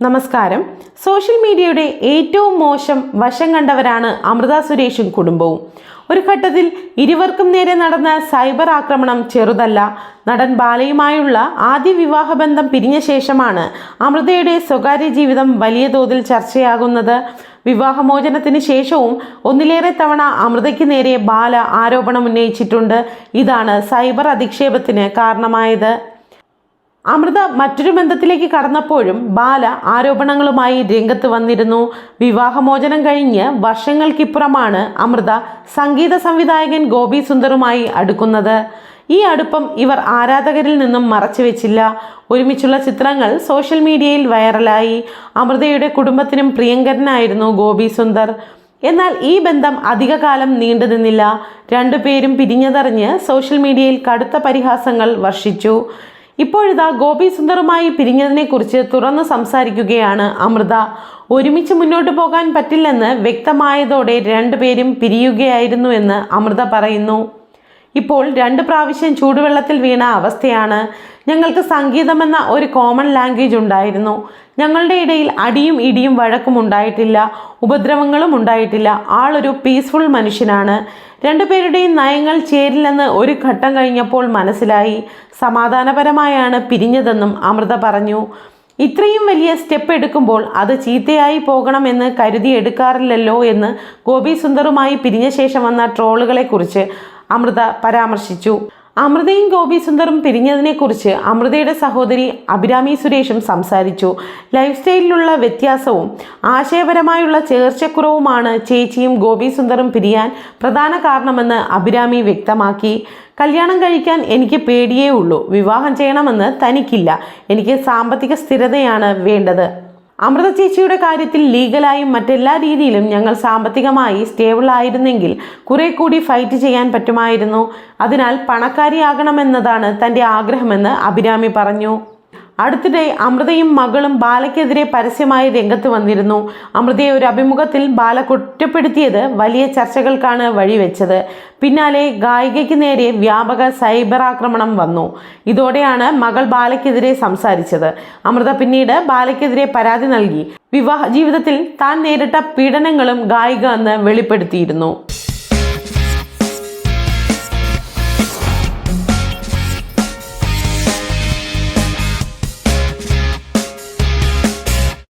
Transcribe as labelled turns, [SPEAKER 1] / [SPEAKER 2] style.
[SPEAKER 1] നമസ്കാരം. സോഷ്യൽ മീഡിയയുടെ ഏറ്റവും മോശം വശം കണ്ടവരാണ് അമൃത സുരേഷും കുടുംബവും. ഒരു ഘട്ടത്തിൽ ഇരുവർക്കും നേരെ നടന്ന സൈബർ ആക്രമണം ചെറുതല്ല. നടൻ ബാലയുമായുള്ള ആദ്യ വിവാഹബന്ധം പിരിഞ്ഞ ശേഷമാണ് അമൃതയുടെ സ്വകാര്യ ജീവിതം വലിയ തോതിൽ ചർച്ചയാകുന്നത്. വിവാഹമോചനത്തിന് ശേഷവും ഒന്നിലേറെ തവണ അമൃതയ്ക്ക് നേരെ ബാല ആരോപണം ഉന്നയിച്ചിട്ടുണ്ട്. ഇതാണ് സൈബർ അധിക്ഷേപത്തിന് കാരണമായത്. അമൃത മറ്റൊരു ബന്ധത്തിലേക്ക് കടന്നപ്പോഴും ബാല ആരോപണങ്ങളുമായി രംഗത്ത് വന്നിരുന്നു. വിവാഹമോചനം കഴിഞ്ഞ് വർഷങ്ങൾക്കിപ്പുറമാണ് അമൃത സംഗീത സംവിധായകൻ ഗോപി സുന്ദറുമായി അടുക്കുന്നത്. ഈ അടുപ്പം ഇവർ ആരാധകരിൽ നിന്നും മറച്ചു വെച്ചില്ല. ഒരുമിച്ചുള്ള ചിത്രങ്ങൾ സോഷ്യൽ മീഡിയയിൽ വൈറലായി. അമൃതയുടെ കുടുംബത്തിനും പ്രിയങ്കരനായിരുന്നു ഗോപി സുന്ദർ. എന്നാൽ ഈ ബന്ധം അധികകാലം നീണ്ടു നിന്നില്ല. രണ്ടുപേരും പിരിഞ്ഞതറിഞ്ഞ് സോഷ്യൽ മീഡിയയിൽ കടുത്ത പരിഹാസങ്ങൾ വർഷിച്ചു. ഇപ്പോഴിതാ ഗോപി സുന്ദറുമായി പിരിഞ്ഞതിനെക്കുറിച്ച് തുറന്ന് സംസാരിക്കുകയാണ് അമൃത. ഒരുമിച്ച് മുന്നോട്ട് പോകാൻ പറ്റില്ലെന്ന് വ്യക്തമായതോടെ രണ്ടുപേരും പിരിയുകയായിരുന്നു എന്ന് അമൃത പറയുന്നു. ഇപ്പോൾ രണ്ട് പ്രാവശ്യം ചൂടുവെള്ളത്തിൽ വീണ അവസ്ഥയാണ്. ഞങ്ങൾക്ക് സംഗീതമെന്ന ഒരു കോമൺ ലാംഗ്വേജ് ഉണ്ടായിരുന്നു. ഞങ്ങളുടെ ഇടയിൽ അടിയും ഇടിയും വഴക്കും ഉണ്ടായിട്ടില്ല ഉപദ്രവങ്ങളും ഉണ്ടായിട്ടില്ല. ആളൊരു പീസ്ഫുൾ മനുഷ്യനാണ്. രണ്ടുപേരുടെയും നയങ്ങൾ ചേരില്ലെന്ന് ഒരു ഘട്ടം കഴിഞ്ഞപ്പോൾ മനസ്സിലായി. സമാധാനപരമായാണ് പിരിഞ്ഞതെന്നും അമൃത പറഞ്ഞു. ഇത്രയും വലിയ സ്റ്റെപ്പ് എടുക്കുമ്പോൾ അത് ചീത്തയായി പോകണമെന്ന് കരുതി എടുക്കാറില്ലല്ലോ എന്ന് ഗോപി സുന്ദറുമായി പിരിഞ്ഞ ശേഷം വന്ന ട്രോളുകളെക്കുറിച്ച് അമൃത പരാമർശിച്ചു. അമൃതയും ഗോപി സുന്ദറും പിരിഞ്ഞതിനെക്കുറിച്ച് അമൃതയുടെ സഹോദരി അഭിരാമി സുരേഷും സംസാരിച്ചു. ലൈഫ് സ്റ്റൈലിലുള്ള വ്യത്യാസവും ആശയപരമായുള്ള ചേർച്ചക്കുറവുമാണ് ചേച്ചിയും ഗോപി സുന്ദറും പിരിയാൻ പ്രധാന കാരണമെന്ന് അഭിരാമി വ്യക്തമാക്കി. കല്യാണം കഴിക്കാൻ എനിക്ക് പേടിയേ ഉള്ളൂ. വിവാഹം ചെയ്യണമെന്ന് തനിക്കില്ല. എനിക്ക് സാമ്പത്തിക സ്ഥിരതയാണ് വേണ്ടത്. അമൃത ചേച്ചിയുടെ കാര്യത്തിൽ ലീഗലായും മറ്റെല്ലാ രീതിയിലും ഞങ്ങൾ സാമ്പത്തികമായി സ്റ്റേബിൾ ആയിരുന്നെങ്കിൽ കുറെ കൂടി ഫൈറ്റ് ചെയ്യാൻ പറ്റുമായിരുന്നു. അതിനാൽ പണക്കാരിയാകണമെന്നതാണ് തന്റെ ആഗ്രഹമെന്ന് അഭിരാമി പറഞ്ഞു. അടുത്തിടെ അമൃതയും മകളും ബാലയ്ക്കെതിരെ പരസ്യമായി രംഗത്ത് വന്നിരുന്നു. അമൃതയെ ഒരു അഭിമുഖത്തിൽ ബാല കുറ്റപ്പെടുത്തിയത് വലിയ ചർച്ചകൾക്കാണ് വഴിവെച്ചത്. പിന്നാലെ ഗായികയ്ക്ക് നേരെ വ്യാപക സൈബർ ആക്രമണം വന്നു. ഇതോടെയാണ് മകൾ ബാലയ്ക്കെതിരെ സംസാരിച്ചത്. അമൃത പിന്നീട് ബാലയ്ക്കെതിരെ പരാതി നൽകി. വിവാഹ ജീവിതത്തിൽ താൻ നേരിട്ട പീഡനങ്ങളും ഗായിക എന്ന് വെളിപ്പെടുത്തിയിരുന്നു.